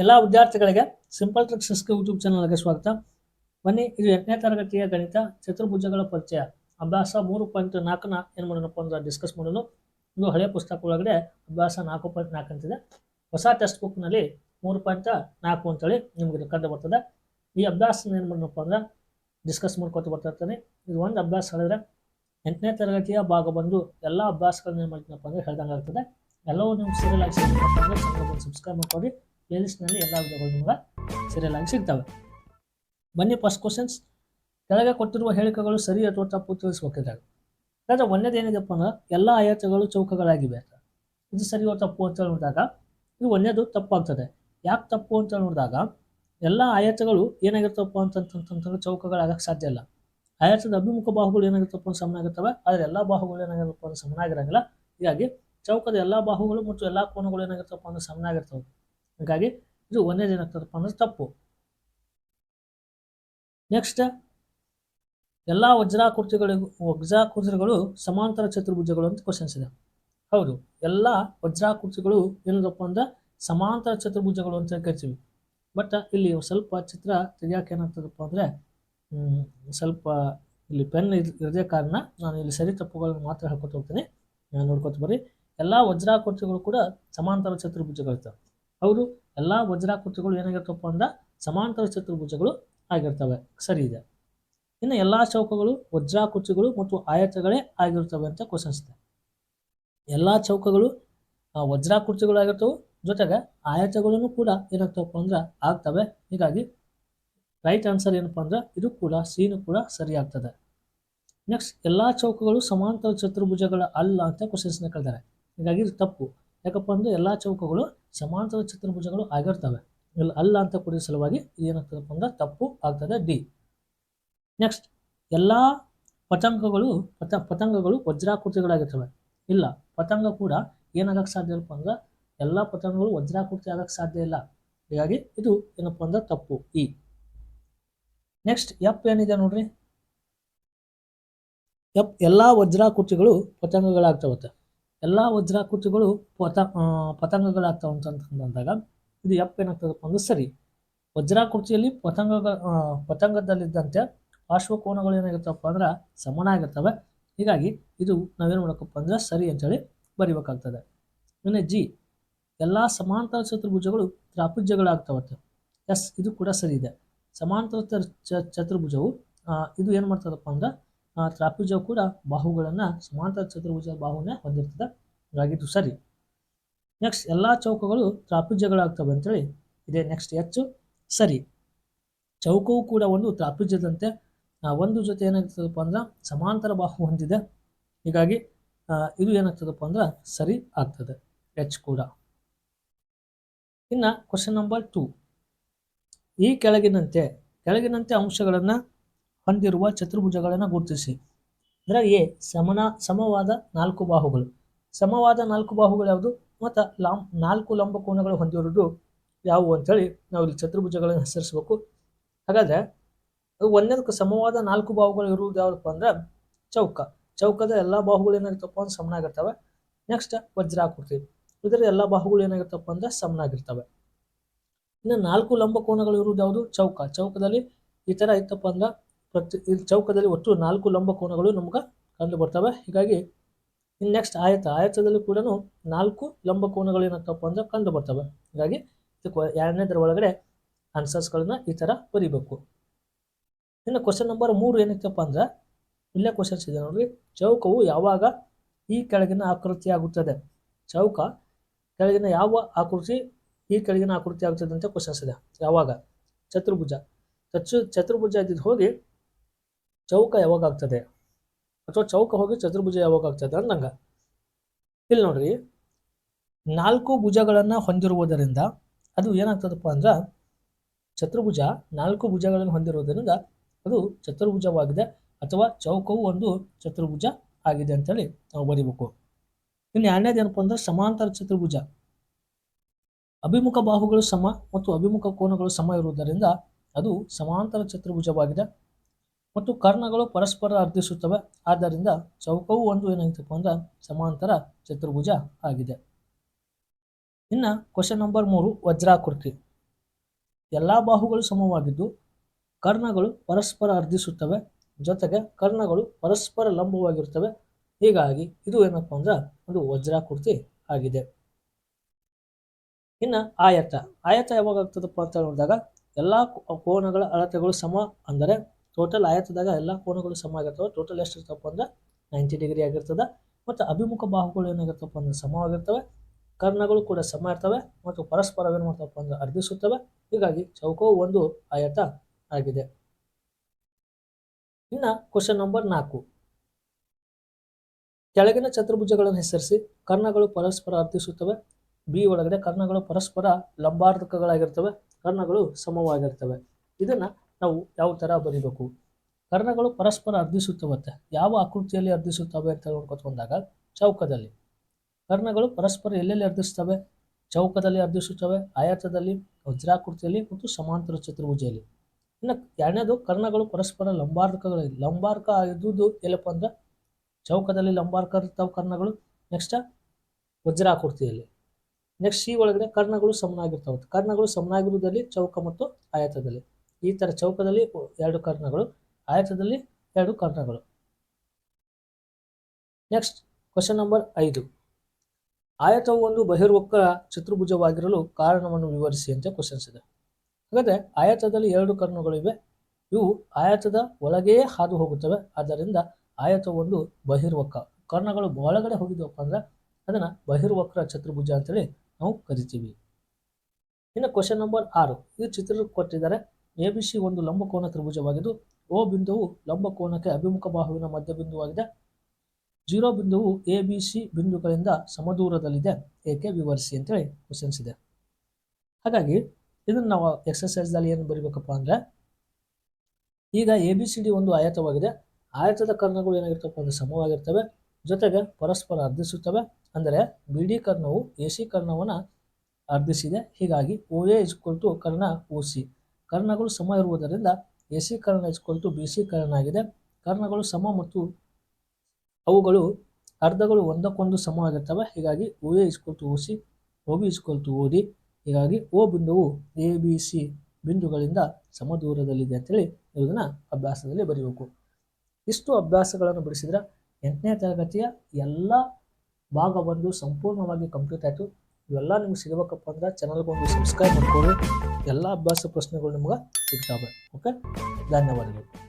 ಎಲ್ಲ ವಿದ್ಯಾರ್ಥಿಗಳಿಗೆ simple tricks YouTube ಚಾನಲ್ಗೆ ಸ್ವಾಗತ. ಬನ್ನಿ, ಇದು ಎಂಟನೇ ತರಗತಿಯ ಗಣಿತ ಚತುರ್ಭುಜಗಳ ಪರಿಚಯ. ಅಭ್ಯಾಸ ಮೂರು ಪಾಯಿಂಟ್ ನಾಲ್ಕನ ಏನು ಮಾಡೋಣಪ್ಪ ಅಂದ್ರೆ ಡಿಸ್ಕಸ್ ಮಾಡೋಣ. ಇದು ಹಳೆಯ ಪುಸ್ತಕ ಒಳಗಡೆ ಅಭ್ಯಾಸ ನಾಲ್ಕು ಪಾಯಿಂಟ್ ನಾಲ್ಕು ಅಂತಿದೆ. ಹೊಸ ಟೆಕ್ಸ್ಟ್ ಬುಕ್ನಲ್ಲಿ ಮೂರು ಪಾಯಿಂಟ್ ನಾಲ್ಕು ಅಂತೇಳಿ ನಿಮಗೆ ಕಂಡು ಬರ್ತದೆ. ಈ ಅಭ್ಯಾಸ ಏನು ಮಾಡೋಣಪ್ಪ ಅಂದ್ರೆ ಡಿಸ್ಕಸ್ ಮಾಡ್ಕೊತ ಬರ್ತಿರ್ತಾನೆ ಇದು ಒಂದು ಅಭ್ಯಾಸ ಹೇಳಿದ್ರೆ ಎಂಟನೇ ತರಗತಿಯ ಭಾಗ ಬಂದು ಎಲ್ಲ ಅಭ್ಯಾಸಗಳನ್ನ ಏನು ಮಾಡ್ತೀನಪ್ಪ ಅಂದ್ರೆ ಹೇಳ್ದಂಗೆ ಆಗ್ತದೆ ಎಲ್ಲವೂ ನೀವು ಸೀರಿಯಲ್ ಆಗಿ ಸಬ್ಸ್ಕ್ರೈಬ್ ಮಾಡ್ಕೊಳ್ಳಿ. ಪ್ಲೇಲಿಸ್ಟ್ನಲ್ಲಿ ಎಲ್ಲ ವಿಡಿಯೋಗಳು ನಿಮ್ಗೆ ಸೀರಿಯಲ್ ಆಗಿ ಸಿಗ್ತವೆ. ಬನ್ನಿ ಫಸ್ಟ್ ಕ್ವಶನ್ಸ್ ಕೆಳಗೆ ಕೊಟ್ಟಿರುವ ಹೇಳಿಕೆಗಳು ಸರಿ ಅಥವಾ ತಪ್ಪು ತಿಳಿಸ್ಬೇಕಿದ್ದಾಗ ಯಾಕಂದರೆ ಒಂದೇದು ಏನಿದೆಪ್ಪ ಅಂದ್ರೆ ಎಲ್ಲ ಆಯತಗಳು ಚೌಕಗಳಾಗಿವೆ ಅಂತ. ಇದು ಅಥವಾ ತಪ್ಪು ಅಂತ ನೋಡಿದಾಗ ಇದು ಒಂದೇದು ತಪ್ಪಾಗ್ತದೆ. ಯಾಕೆ ತಪ್ಪು ಅಂತ ನೋಡಿದಾಗ ಎಲ್ಲ ಆಯತಗಳು ಏನಾಗಿರ್ತಪ್ಪ ಅಂತಂತಂತಂದ್ರೆ ಚೌಕಗಳಾಗಕ್ಕೆ ಸಾಧ್ಯ ಇಲ್ಲ. ಆಯತದ ಅಭಿಮುಖ ಬಾಹುಗಳು ಏನಾಗಿರ್ತಪ್ಪ ಅಂತ ಸಮನಾಗಿರ್ತವೆ ಆದರೆ ಎಲ್ಲ ಬಾಹುಗಳು ಏನಾಗಿರ್ತಪ್ಪ ಅಂತ ಸಮನಾಗಿರಂಗಿಲ್ಲ ಹೀಗಾಗಿ ಚೌಕದ ಎಲ್ಲ ಬಾಹುಗಳು ಮತ್ತು ಎಲ್ಲ ಕೋನಗಳು ಏನಾಗಿರ್ತಪ್ಪ ಅಂದ್ರೆ ಸಮನಾಗಿರ್ತವೆ ಹಾಗಾಗಿ ಇದು ಒಂದೇದು ಏನಾಗ್ತದಪ್ಪ ಅಂದ್ರೆ ತಪ್ಪು. ನೆಕ್ಸ್ಟ್ ಎಲ್ಲ ವಜ್ರಾಕೃತಿಗಳಿಗೂ, ವಜ್ರಾಕೃತಿಗಳು ಸಮಾಂತರ ಚತುರ್ಭುಜಗಳು ಅಂತ ಕ್ವಶನ್ಸ್ ಇದೆ. ಹೌದು, ಎಲ್ಲ ವಜ್ರಾಕೃತಿಗಳು ಏನದಪ್ಪ ಅಂದ್ರೆ ಸಮಾಂತರ ಚತುರ್ಭುಜಗಳು ಅಂತ ಕರಿತೀವಿ. ಬಟ್ ಇಲ್ಲಿ ಸ್ವಲ್ಪ ಚಿತ್ರ ತೆಗಿಯೋಕೆ ಏನಾಗ್ತದಪ್ಪ ಅಂದ್ರೆ ಸ್ವಲ್ಪ ಇಲ್ಲಿ ಪೆನ್ ಇರದೇ ಕಾರಣ ನಾನು ಇಲ್ಲಿ ಸರಿ ತಪ್ಪುಗಳನ್ನು ಮಾತ್ರ ಹೇಳ್ಕೊತ ಹೋಗ್ತೀನಿ. ನೋಡ್ಕೊತ ಬರ್ರಿ. ಎಲ್ಲ ವಜ್ರಾಕೃತಿಗಳು ಕೂಡ ಸಮಾಂತರ ಚತುರ್ಭುಜಗಳಿರ್ತವೆ. ಹೌದು, ಎಲ್ಲ ವಜ್ರಾಕೃತಿಗಳು ಏನಾಗಿರ್ತಪ್ಪ ಅಂದ್ರೆ ಸಮಾಂತರ ಚತುರ್ಭುಜಗಳು ಆಗಿರ್ತವೆ. ಸರಿ ಇದೆ. ಇನ್ನು ಎಲ್ಲ ಚೌಕಗಳು ವಜ್ರಾಕೃತಿಗಳು ಮತ್ತು ಆಯತಗಳೇ ಆಗಿರ್ತವೆ ಅಂತ ಕ್ವಶನ್ಸ್ ಇದೆ ಎಲ್ಲ ಚೌಕಗಳು ವಜ್ರಾಕೃತಿಗಳು ಆಗಿರ್ತವೆ. ಜೊತೆಗೆ ಆಯತಗಳನ್ನು ಕೂಡ ಏನಾಗ್ತವಪ್ಪ ಅಂದ್ರೆ ಆಗ್ತವೆ. ಹೀಗಾಗಿ ರೈಟ್ ಆನ್ಸರ್ ಏನಪ್ಪ ಅಂದ್ರೆ ಇದು ಕೂಡ ಸೀನು ಕೂಡ ಸರಿ ಆಗ್ತದೆ. ನೆಕ್ಸ್ಟ್ ಎಲ್ಲ ಚೌಕಗಳು ಸಮಾಂತರ ಚತುರ್ಭುಜಗಳ ಅಲ್ಲ ಅಂತ ಕ್ವಶನ್ಸ್ನ ಕೇಳ್ತಾರೆ. ಹೀಗಾಗಿ ಇದು ತಪ್ಪು. ಯಾಕಪ್ಪ ಅಂದ್ರೆ ಎಲ್ಲ ಚೌಕಗಳು ಸಮಾಂತರ ಚತುರ್ಭುಜಗಳು ಆಗಿರ್ತವೆ. ಇಲ್ಲ, ಅಲ್ಲ ಅಂತ ಕೊಡೋ ಸಲುವಾಗಿ ಏನಾಗ್ತದಪ್ಪ ಅಂದ್ರೆ ತಪ್ಪು ಆಗ್ತದೆ ಡಿ. ನೆಕ್ಸ್ಟ್ ಎಲ್ಲ ಪತಂಗಗಳು, ಪತ, ಪತಂಗಗಳು ವಜ್ರಾಕೃತಿಗಳಾಗಿರ್ತವೆ. ಇಲ್ಲ, ಪತಂಗ ಕೂಡ ಏನಾಗಕ್ಕೆ ಸಾಧ್ಯ ಇಲ್ಲಪ್ಪ ಅಂದ್ರೆ ಎಲ್ಲ ಪತಂಗಗಳು ವಜ್ರಾಕೃತಿ ಆಗಕ್ಕೆ ಸಾಧ್ಯ ಇಲ್ಲ. ಹೀಗಾಗಿ ಇದು ಏನಪ್ಪ ಅಂದ್ರೆ ತಪ್ಪು ಇ ನೆಕ್ಸ್ಟ್ ಎಪ್ ಏನಿದೆ ನೋಡ್ರಿ? ಎಪ್ ಎಲ್ಲ ವಜ್ರಾಕೃತಿಗಳು ಪತಂಗಗಳಾಗ್ತವತ್ತೆ. ಎಲ್ಲ ವಜ್ರಾಕೃತಿಗಳು ಪತ ಪತಂಗಗಳಾಗ್ತಾವ ಅಂತಂದಾಗ ಇದು ಎಪ್ ಏನಾಗ್ತದಪ್ಪ ಅಂದ್ರೆ ಸರಿ ವಜ್ರಾಕೃತಿಯಲ್ಲಿ ಪತಂಗಗಳ ಆ, ಪತಂಗದಲ್ಲಿದ್ದಂತೆ ಪಾರ್ಶ್ವಕೋನಗಳು ಏನಾಗಿರ್ತವಪ್ಪ ಅಂದ್ರೆ ಸಮನಾಗಿರ್ತವೆ ಹೀಗಾಗಿ ಇದು ನಾವೇನು ಮಾಡಬೇಕಪ್ಪ ಅಂದ್ರೆ ಸರಿ ಅಂತೇಳಿ ಬರಿಬೇಕಾಗ್ತದೆ. ಇನ್ನು ಜಿ ಎಲ್ಲ ಸಮಾಂತರ ಚತುರ್ಭುಜಗಳು ತ್ರಾಪುಜ್ಯಗಳಾಗ್ತವತ್ತೆ. ಎಸ್ ಇದು ಕೂಡ ಸರಿ ಇದೆ. ಸಮಾಂತರ ಚತುರ್ಭುಜವು ಇದು ಏನು ಮಾಡ್ತದಪ್ಪ ಅಂದ್ರೆ ಆ, ತ್ರಾಪುಜ್ಯವು ಕೂಡ ಬಾಹುಗಳನ್ನು ಸಮಾಂತರ ಚತುರ್ಭುಜ ಬಾಹುವನ್ನೇ ಹೊಂದಿರ್ತದೆ. ಹಾಗಾಗಿದ್ದು ಸರಿ. ನೆಕ್ಸ್ಟ್ ಎಲ್ಲ ಚೌಕಗಳು ತ್ರಾಪುಜಗಳಾಗ್ತವೆ ಅಂತೇಳಿ ಇದೇ. ನೆಕ್ಸ್ಟ್ ಹೆಚ್ಚು. ಸರಿ. ಚೌಕವು ಕೂಡ ಒಂದು ತ್ರಾಪುಜದಂತೆ ಒಂದು ಜೊತೆ ಏನಾಗ್ತದಪ್ಪ ಅಂದ್ರೆ ಸಮಾಂತರ ಬಾಹು ಹೊಂದಿದೆ. ಹೀಗಾಗಿ ಇದು ಏನಾಗ್ತದಪ್ಪ ಅಂದ್ರೆ ಸರಿ ಆಗ್ತದೆ. ಎಚ್ ಕೂಡ. ಇನ್ನು ಕ್ವಶನ್ ನಂಬರ್ ಟು ಈ ಕೆಳಗಿನಂತೆ ಕೆಳಗಿನಂತೆ ಅಂಶಗಳನ್ನು ಹೊಂದಿರುವ ಚತುರ್ಭುಜಗಳನ್ನು ಗುರುತಿಸಿ. ಅಂದರೆ ಎ, ಸಮನ, ಸಮವಾದ ನಾಲ್ಕು ಬಾಹುಗಳು. ಸಮವಾದ ನಾಲ್ಕು ಬಾಹುಗಳು ಯಾವುದು? ಮತ್ತು ಲಾಂ, ನಾಲ್ಕು ಲಂಬಕೋನಗಳು ಹೊಂದಿರುವುದು ಯಾವುವು ಅಂಥೇಳಿ ನಾವು ಇಲ್ಲಿ ಚತುರ್ಭುಜಗಳನ್ನು ಹೆಸರಿಸಬೇಕು. ಹಾಗಾದರೆ ಒಂದನೇದಕ್ಕೆ ಸಮವಾದ ನಾಲ್ಕು ಬಾಹುಗಳು ಇರುವುದು ಯಾವುದಪ್ಪ ಅಂದ್ರೆ ಚೌಕ. ಚೌಕದ ಎಲ್ಲ ಬಾಹುಗಳು ಏನಾಗಿರ್ತಪ್ಪ ಅಂದ್ರೆ ಸಮನಾಗಿರ್ತವೆ. ನೆಕ್ಸ್ಟ್ ವಜ್ರಾಕೃತಿ ಇದರ ಎಲ್ಲ ಬಾಹುಗಳು ಏನಾಗಿರ್ತಪ್ಪ ಅಂದ್ರೆ ಸಮನಾಗಿರ್ತವೆ. ಇನ್ನು ನಾಲ್ಕು ಲಂಬಕೋನಗಳು ಇರುವುದು ಯಾವುದು? ಚೌಕ. ಚೌಕದಲ್ಲಿ ಈ ಥರ ಇತ್ತಪ್ಪ ಅಂದ್ರೆ ಪ್ರತಿ ಚೌಕದಲ್ಲಿ ಒಟ್ಟು ನಾಲ್ಕು ಲಂಬ ಕೋನಗಳು ನಮ್ಗೆ ಕಂಡು ಬರ್ತವೆ. ಹೀಗಾಗಿ ಇನ್ನು ನೆಕ್ಸ್ಟ್ ಆಯತ, ಆಯತದಲ್ಲಿ ಕೂಡ ನಾಲ್ಕು ಲಂಬ ಕೋನಗಳು ಏನಾಗ್ತಪ್ಪ ಅಂದ್ರೆ ಕಂಡು ಬರ್ತವೆ. ಹೀಗಾಗಿ ಇದಕ್ಕೆ ಎರಡನೇದರ ಒಳಗಡೆ ಆನ್ಸರ್ಸ್ಗಳನ್ನ ಈ ಥರ ಬರಿಬೇಕು. ಇನ್ನು ಕ್ವಶನ್ ನಂಬರ್ ಮೂರು ಏನಿತ್ತಪ್ಪ ಅಂದ್ರೆ, ಇಲ್ಲೇ ಕ್ವಶನ್ಸ್ ಇದೆ ನೋಡ್ರಿ. ಚೌಕವು ಯಾವಾಗ ಈ ಕೆಳಗಿನ ಆಕೃತಿ ಆಗುತ್ತದೆ? ಚೌಕ ಕೆಳಗಿನ ಯಾವ ಆಕೃತಿ ಈ ಕೆಳಗಿನ ಆಕೃತಿ ಆಗುತ್ತದೆ ಅಂತ ಕ್ವಶನ್ಸ್ ಇದೆ. ಯಾವಾಗ? ಚತುರ್ಭುಜ. ಚತು ಚತುರ್ಭುಜ ಇದ್ದಿದ್ದು ಹೋಗಿ ಚೌಕ ಯಾವಾಗ ಆಗ್ತದೆ ಅಥವಾ ಚೌಕ ಹೋಗಿ ಚತುರ್ಭುಜ ಯಾವಾಗ ಆಗ್ತದೆ ಅಂದಂಗ. ಇಲ್ಲಿ ನೋಡ್ರಿ, ನಾಲ್ಕು ಭುಜಗಳನ್ನು ಹೊಂದಿರುವುದರಿಂದ ಅದು ಏನಾಗ್ತದಪ್ಪ ಅಂದ್ರೆ, ಚತುರ್ಭುಜ ನಾಲ್ಕು ಭುಜಗಳನ್ನು ಹೊಂದಿರುವುದರಿಂದ ಅದು ಚತುರ್ಭುಜವಾಗಿದೆ ಅಥವಾ ಚೌಕವು ಒಂದು ಚತುರ್ಭುಜ ಆಗಿದೆ ಅಂತೇಳಿ ನಾವು ಬರೀಬೇಕು. ಇನ್ನು ಎರಡನೇದು ಏನಪ್ಪ ಅಂದ್ರೆ, ಸಮಾಂತರ ಚತುರ್ಭುಜ. ಅಭಿಮುಖ ಬಾಹುಗಳು ಸಮ ಮತ್ತು ಅಭಿಮುಖ ಕೋನಗಳು ಸಮ ಇರುವುದರಿಂದ ಅದು ಸಮಾಂತರ ಚತುರ್ಭುಜವಾಗಿದೆ. ಮತ್ತು ಕರ್ಣಗಳು ಪರಸ್ಪರ ಅರ್ಧಿಸುತ್ತವೆ. ಆದ್ದರಿಂದ ಚೌಕವು ಒಂದು ಏನಾಯ್ತಪ್ಪ ಅಂದ್ರೆ ಸಮಾಂತರ ಚತುರ್ಭುಜ ಆಗಿದೆ. ಇನ್ನು ಕ್ವಶನ್ ನಂಬರ್ ಮೂರು, ವಜ್ರಾಕೃತಿ. ಎಲ್ಲ ಬಾಹುಗಳು ಸಮವಾಗಿದ್ದು ಕರ್ಣಗಳು ಪರಸ್ಪರ ಅರ್ಧಿಸುತ್ತವೆ. ಜೊತೆಗೆ ಕರ್ಣಗಳು ಪರಸ್ಪರ ಲಂಬವಾಗಿರುತ್ತವೆ. ಹೀಗಾಗಿ ಇದು ಏನಪ್ಪ ಅಂದ್ರೆ ಒಂದು ವಜ್ರಾಕೃತಿ ಆಗಿದೆ. ಇನ್ನು ಆಯತ. ಆಯತ ಯಾವಾಗ ಆಗ್ತದಪ್ಪ ಅಂತ ನೋಡಿದಾಗ ಎಲ್ಲ ಕೋನಗಳ ಅಳತೆಗಳು ಸಮ ಅಂದರೆ ಟೋಟಲ್ ಆಯತದಾಗ ಎಲ್ಲ ಕೋನಗಳು ಸಮ ಆಗಿರ್ತವೆ. ಟೋಟಲ್ ಎಷ್ಟು ಇರ್ತಪ್ಪ ಅಂದ್ರೆ ನೈಂಟಿ ಡಿಗ್ರಿ ಆಗಿರ್ತದೆ. ಮತ್ತು ಅಭಿಮುಖ ಬಾಹುಗಳು ಏನಾಗಿರ್ತಪ್ಪ ಅಂದ್ರೆ ಸಮವಾಗಿರ್ತವೆ. ಕರ್ಣಗಳು ಕೂಡ ಸಮ ಇರ್ತವೆ. ಮತ್ತು ಪರಸ್ಪರ ಏನು ಮಾಡ್ತಪ್ಪ ಅಂದ್ರೆ ಅರ್ಧಿಸುತ್ತವೆ. ಹೀಗಾಗಿ ಚೌಕವು ಒಂದು ಆಯತ ಆಗಿದೆ. ಇನ್ನು ಕ್ವಶನ್ ನಂಬರ್ ನಾಲ್ಕು. ಕೆಳಗಿನ ಚತುರ್ಭುಜಗಳನ್ನು ಹೆಸರಿಸಿ. ಕರ್ಣಗಳು ಪರಸ್ಪರ ಅರ್ಧಿಸುತ್ತವೆ. ಬಿ ಒಳಗಡೆ ಕರ್ಣಗಳು ಪರಸ್ಪರ ಲಂಬಾರ್ಧಕಗಳಾಗಿರ್ತವೆ ಕರ್ಣಗಳು ಸಮವಾಗಿರ್ತವೆ. ಇದನ್ನ ನಾವು ಯಾವ ತರ ಬರೀಬೇಕು? ಕರ್ಣಗಳು ಪರಸ್ಪರ ಅರ್ಧಿಸುತ್ತವೆ ಯಾವ ಆಕೃತಿಯಲ್ಲಿ ಅರ್ಧಿಸುತ್ತವೆ ಅಂತ ನೋಡ್ಕೊತ ಬಂದಾಗ ಚೌಕದಲ್ಲಿ. ಕರ್ಣಗಳು ಪರಸ್ಪರ ಎಲ್ಲೆಲ್ಲಿ ಅರ್ಧಿಸ್ತವೆ ಚೌಕದಲ್ಲಿ ಅರ್ಧಿಸುತ್ತವೆ, ಆಯತದಲ್ಲಿ, ವಜ್ರಾಕೃತಿಯಲ್ಲಿ ಮತ್ತು ಸಮಾಂತರ ಚತುರ್ಭುಜದಲ್ಲಿ. ಇನ್ನು ಎರಡನೇದು ಕರ್ಣಗಳು ಪರಸ್ಪರ ಲಂಬಾರ್ಕಗಳಲ್ಲಿ ಲಂಬಾರ್ಕ ಇದ್ದುದು ಎಲ್ಲಪ್ಪ ಅಂದ್ರೆ ಚೌಕದಲ್ಲಿ ಲಂಬಾರ್ಕ ಇರ್ತಾವೆ ಕರ್ಣಗಳು ನೆಕ್ಸ್ಟ್ ವಜ್ರಾಕೃತಿಯಲ್ಲಿ. ನೆಕ್ಸ್ಟ್ ಈ ಒಳಗಡೆ ಕರ್ಣಗಳು ಸಮನಾಗಿರ್ತಾವೆ ಕರ್ಣಗಳು ಸಮನಾಗಿರುವುದಲ್ಲಿ ಚೌಕ ಮತ್ತು ಆಯತದಲ್ಲಿ. ಈ ಥರ ಚೌಕದಲ್ಲಿ ಎರಡು ಕರ್ಣಗಳು, ಆಯತದಲ್ಲಿ ಎರಡು ಕರ್ಣಗಳು. ನೆಕ್ಸ್ಟ್ ಕ್ವಶನ್ ನಂಬರ್ ಐದು. ಆಯತವು ಒಂದು ಬಹಿರ್ವಕ್ಕ ಚತುರ್ಭುಜವಾಗಿರಲು ಕಾರಣವನ್ನು ವಿವರಿಸಿ ಅಂತ ಕ್ವಶನ್ಸ್ ಇದೆ. ಹಾಗಾದರೆ ಆಯತದಲ್ಲಿ ಎರಡು ಕರ್ಣಗಳಿವೆ ಇವು. ಆಯತದ ಒಳಗೆಯೇ ಹಾದು ಹೋಗುತ್ತವೆ. ಆದ್ದರಿಂದ ಆಯತ ಒಂದು ಬಹಿರ್ವಕ್ಕ ಕರ್ಣಗಳು ಒಳಗಡೆ ಹೋಗಿದ್ವಪ್ಪ ಅಂದ್ರೆ ಅದನ್ನ ಬಹಿರ್ವಕ್ರ ಚತುರ್ಭುಜ ಅಂತೇಳಿ ನಾವು ಕರಿತೀವಿ. ಇನ್ನು ಕ್ವಶನ್ ನಂಬರ್ ಆರು. ಈ ಚಿತ್ರ ಕೊಟ್ಟಿದ್ದಾರೆ ಎ ಬಿ ಸಿ ಒಂದು ಲಂಬಕೋನ ತ್ರಿಭುಜವಾಗಿದ್ದು, ಓ ಬಿಂದುವು ಲಂಬಕೋನಕ್ಕೆ ಅಭಿಮುಖ ಬಾಹುವಿನ ಮಧ್ಯ ಬಿಂದುವಾಗಿದೆ ಜೀರೋ ಬಿಂದುವು ಎ ಬಿ ಸಿ ಬಿಂದುಗಳಿಂದ ಸಮದೂರದಲ್ಲಿದೆ. ಏಕೆ? ವಿವರಿಸಿ ಅಂತೇಳಿ ಕ್ವಶನ್ಸ್ ಇದೆ. ಹಾಗಾಗಿ ಇದನ್ನು ನಾವು ಎಕ್ಸಸೈಸ್ದಲ್ಲಿ ಏನು ಬರೀಬೇಕಪ್ಪ ಅಂದರೆ, ಈಗ ಎ ಬಿ ಸಿ ಡಿ ಒಂದು ಆಯತವಾಗಿದೆ. ಆಯತದ ಕರ್ಣಗಳು ಏನಾಗಿರ್ತಪ್ಪ ಅಂದ್ರೆ ಸಮವಾಗಿರ್ತವೆ. ಜೊತೆಗೆ ಪರಸ್ಪರ ಅರ್ಧಿಸುತ್ತವೆ. ಅಂದರೆ ಬಿ ಡಿ ಕರ್ಣವು ಎ ಸಿ ಕರ್ಣವನ್ನು ಅರ್ಧಿಸಿದೆ. ಹೀಗಾಗಿ ಓ ಎ ಇಸ್ಕೊಳ್ತು ಕರ್ಣ ಓ ಸಿ. ಕರ್ಣಗಳು ಸಮ ಇರುವುದರಿಂದ ಎ ಸಿ ಕರ್ಣ ಇಸ್ಕೊಳ್ತು ಬಿ ಸಿ ಕರ್ಣ ಆಗಿದೆ. ಕರ್ಣಗಳು ಸಮ ಮತ್ತು ಅವುಗಳು ಅರ್ಧಗಳು ಒಂದಕ್ಕೊಂದು ಸಮ ಆಗಿರ್ತವೆ. ಹೀಗಾಗಿ ಓ ಎ ಇಸ್ಕೊಳ್ತು ಓ ಸಿ ಓ ಬಿ ಇಸ್ಕೊಳ್ತು ಓ ಡಿ ಹೀಗಾಗಿ ಓ ಬಿಂದುವು ಎ ಬಿ ಸಿ ಬಿಂದುಗಳಿಂದ ಸಮದೂರದಲ್ಲಿದೆ ಅಂತೇಳಿ ಇದನ್ನು ಅಭ್ಯಾಸದಲ್ಲಿ ಬರೆಯಬೇಕು ಇಷ್ಟು ಅಭ್ಯಾಸಗಳನ್ನು ಬಿಡಿಸಿದ್ರೆ ಎಂಟನೇ ತರಗತಿಯ ಎಲ್ಲ ಭಾಗ ಸಂಪೂರ್ಣವಾಗಿ ಕಂಪ್ಲೀಟ್ ಆಯಿತು. ಇವೆಲ್ಲ ನಿಮ್ಗೆ ಸಿಗಬೇಕಪ್ಪ ಅಂದ್ರೆ ಚಾನಲ್ಗೆ ಒಂದು ಸಬ್ಸ್ಕ್ರೈಬ್ ಮಾಡ್ಕೊಳ್ಳಿ. ಎಲ್ಲ ಅಭ್ಯಾಸ ಪ್ರಶ್ನೆಗಳು ನಿಮ್ಗೆ ಸಿಗ್ತಾವೆ. ಓಕೆ ಧನ್ಯವಾದಗಳು.